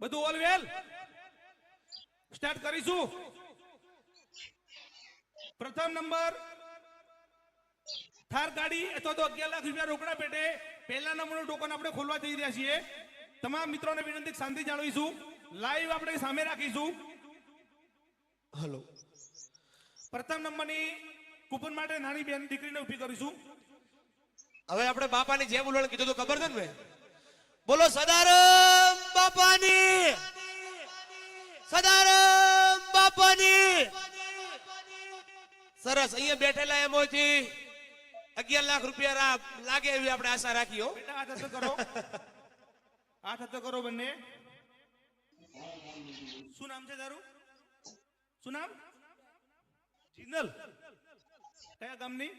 બધું all well start કરીશું. પ્રથમ નંબર. થાર ગાડી અથવા તો અગિયાર લાખ રૂપિયા રોકડા પેટે. પહેલા નંબરનું ટોકન આપણે ખોલવા જઈ રહ્યા છીએ. તમામ મિત્રોને વિનંતી, શાંતિ જાળવીશું. લાઈવ આપણે સામે રાખીશું. હલો પ્રથમ નંબરની કૂપન માટે નાની બેન દીકરીને ઊભી કરીશું. હવે આપણે બાપાની જેમ ઉલણ કીધું તો ખબર છે ને બોલો સદારામ! સદારામ બાપાની. સરસ, અહીંયા બેઠેલા એમોથી અગિયાર લાખ રૂપિયા લાગે એવી આપણે આશા રાખી, હો. બેટા, હાથ કરો. હાથ હથો કરો બંને. શું નામ છે તારું? શું નામ? જિંદલ કયા ગામની?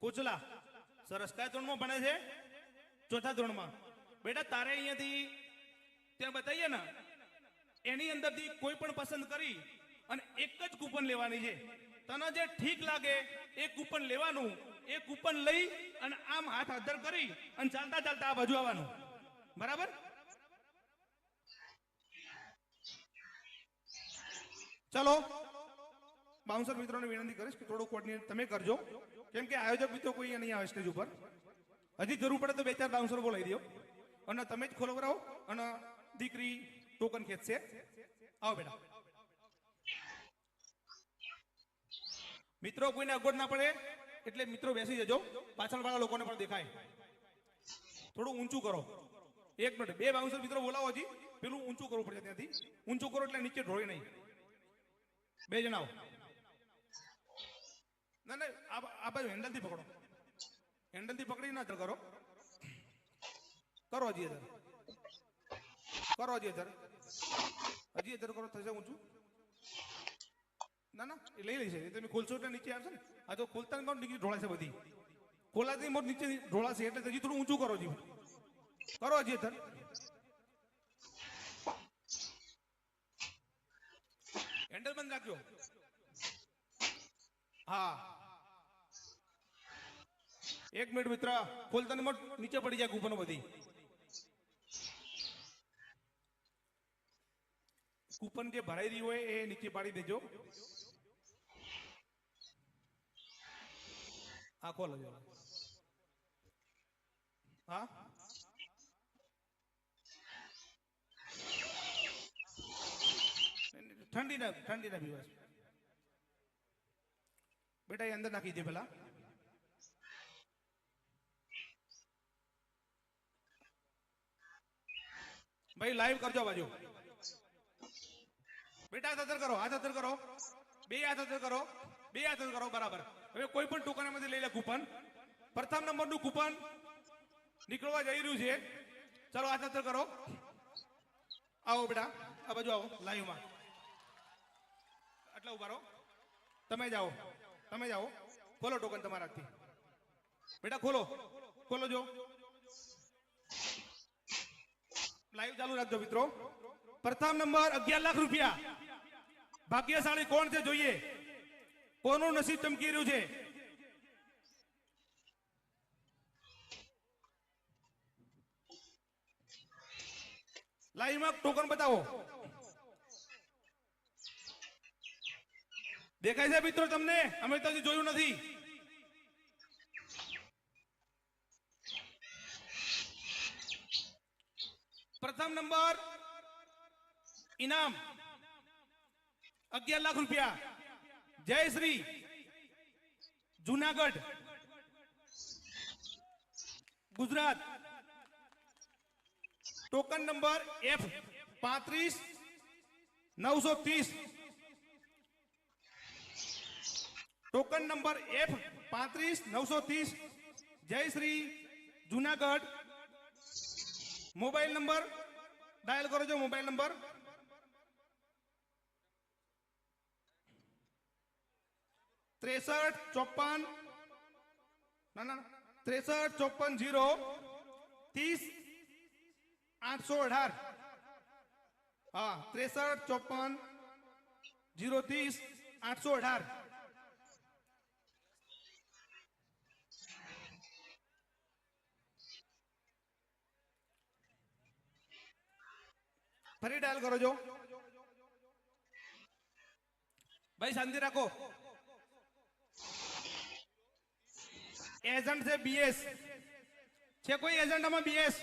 કોચલા. સરસ. કયા ધોરણમાં ભણે છે? ચોથા ધોરણમાં. બેટા, તારે અહીંયાથી ત્યાં બતાવીએ ને. એની અંદરથી કોઈ પણ પસંદ કરી અને એક જ કૂપન લેવાની છે. તને જે ઠીક લાગે એ કૂપન લેવાનું, એ કૂપન લઈ અને આમ હાથ અધર કરી અને ચાલતા ચાલતા આ બાજુ આવવાનું. બરાબર? ચલો. બાઉન્સર મિત્રોને વિનંતી કરીશ કે થોડું કોર્ડિનેટ તમે કરજો. કેમ કે આયોજક મિત્રો કોઈ નહીં આવે સ્ટેજ ઉપર. હજી જરૂર પડે તો બે ચાર બાઉન્સર બોલાવી દો. અને તમે જ ખોલો કરાવો અને દીકરી ટોકન ખેંચશે આવો બેટા મિત્રો, કોઈને અગવડ ના પડે, એટલે મિત્રો બેસી જજો. પાછળ વાળા લોકોને પણ દેખાય. થોડું ઊંચું કરો. એક મિનિટ બે બાઉન્સર મિત્રો બોલાવો હજી. પેલું ઊંચું કરવું પડશે ત્યાંથી. ઊંચું કરો એટલે નીચે ઢોળી નહીં. બે જણાવો ના ના, આ બાજુ હેન્ડલથી પકડો. હેન્ડલથી પકડી ના કરો. કરો હજી. કરો હજી હજાર હજી હજાર કરો, થશે ઊંચું. ના ના, એ લઈ લેશે તમે ખોલશો એટલે નીચે આવશે ને. આ તો ખોલતા ને નીચે ઢોળાશે બધી. ખોલાતી મોટ નીચે ઢોળાશે એટલે હજી થોડું ઊંચું કરો જીવ કરો હજી હજાર હેન્ડલ બંધ રાખજો. હા. એક મિનિટ મિત્ર, ખોલતા ને મોટ નીચે પડી જાય કૂપનો બધી. કૂપન જે ભરાઈ રહી હોય એ નીચે પાડી દેજો. હા ખોલો જો હા? ઠંડી ના ઠંડી ના પીવાય. બેટા, એ અંદર નાખી દે પેલા. ભાઈ લાઈવ કરજો બાજુ. બેટા હાથ કરો હાથ અધર કરો. બે હાથ અધર કરો, બે હાથ કરો, બરાબર. હવે કોઈ પણ ટોકનમાંથી લઈ લે કૂપન. પ્રથમ નંબરનું કૂપન નીકળવા જઈ રહ્યું છે. ચલો હાથ અધર કરો. આવો બેટા, આ બાજુ આવો, લાઈવમાં. આટલા ઊભા રહો. તમે જાઓ તમે જાઓ ખોલો ટોકન તમારાથી. બેટા, ખોલો. ખોલો જો. લાઈવ ચાલુ રાખજો મિત્રો. પ્રથમ નંબર અગિયાર લાખ રૂપિયા. ભાગ્યશાળી કોણ છે જોઈએ? કોનું નસીબ ચમકી રહ્યું છે? લાઈવમાં ટોકન બતાવો. દેખાય છે મિત્રો તમને? અમે તો જોયું નથી. પ્રથમ નંબર ઇનામ અગિયાર લાખ રૂપિયા જય Shri Junagadh Gujarat token number F પાંત્રીસ નવસો ત્રીસ ટોકન નંબર એફ પાંત્રીસ નવસો ત્રીસ જય Shri Junagadh mobile number dial કરો છો મોબાઈલ નંબર ત્રેસઠ ચોપન ના ના ત્રેસઠ ચોપન જીરો ત્રીસ આઠસો અઢાર હા ત્રેસઠ ચોપન જીરો ત્રીસ આઠસો અઢાર ફરી ડાયલ કરો જો ભાઈ શાંતિ રાખો એજન્ટ છે બીએસ છે કોઈ એજન્ટ આમાં બીએસ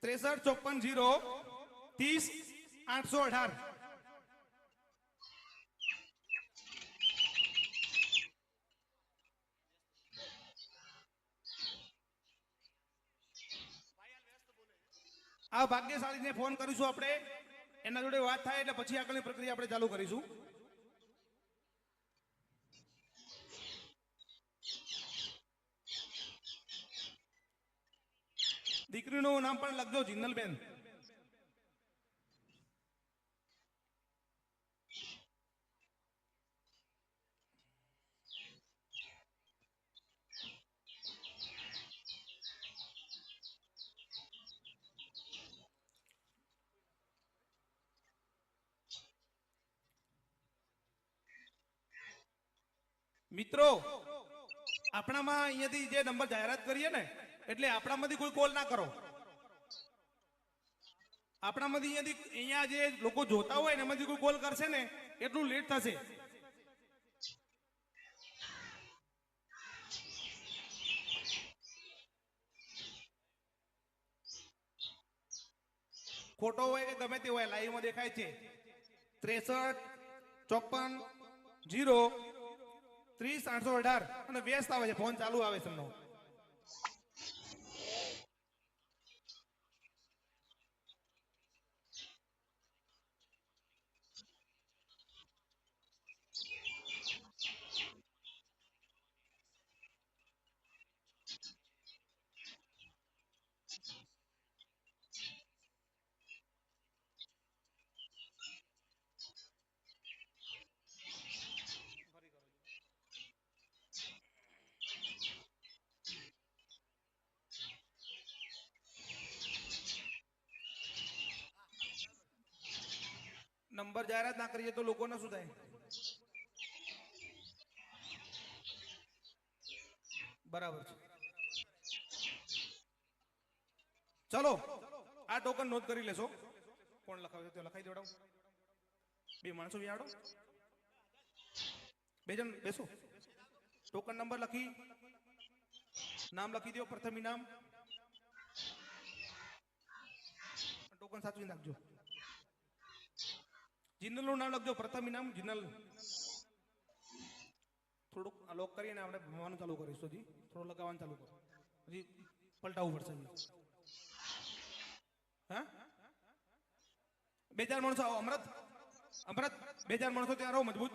ત્રેસઠ ચોપન જીરો ત્રીસ આઠસો અઢાર આ ભાગ્યશાળીને ફોન કરીશું આપણે. એના જોડે વાત થાય એટલે પછી આગળની પ્રક્રિયા આપણે ચાલુ કરીશું. દીકરીનું નામ પણ લખજો જિંદલબેન મિત્રો, આપણામાં અહીંયાથી જે નંબર જાહેરાત કરીએ ને, એટલે આપણામાંથી કોઈ કોલ ના કરો. આપણામાંથી અહીંયાથી, અહીંયા જે લોકો જોતા હોય એમાંથી કોઈ કોલ કરશે ને, એટલું લેટ થશે. ખોટો હોય કે ગમે તે હોય લાઈવમાં દેખાય છે. ત્રેસઠ ચોપન જીરો ત્રીસ આઠસો અઢાર. અને વ્યસ્ત આવે છે ફોન ચાલુ આવે છે એમનો. નંબર જાહેરાત ના કરીએ તો લોકોને શું થાય? બરાબર છે. ચલો, આ ટોકન નોંધ કરી લેશો. કોણ લખાવે તે લખાઈ દેવડાવું. બે માણસો વિયાડો બે જણ બેસો. ટોકન નંબર લખી. નામ લખી દો, પ્રથમ ઇનામ ટોકન સાચવી નાખજો જિંદલનું નામ લખજો, પ્રથમ ઇનામ જિનલ. થોડુંક લોક કરીને આપણે ભણવાનું ચાલુ કરીશું હજી થોડું લગાવવાનું ચાલુ કરો. હજી પલટાવવું પડશે હા? બે ચાર માણસો આવો, અમરત. અમૃત બે ચાર માણસો ત્યાં રહો મજબૂત.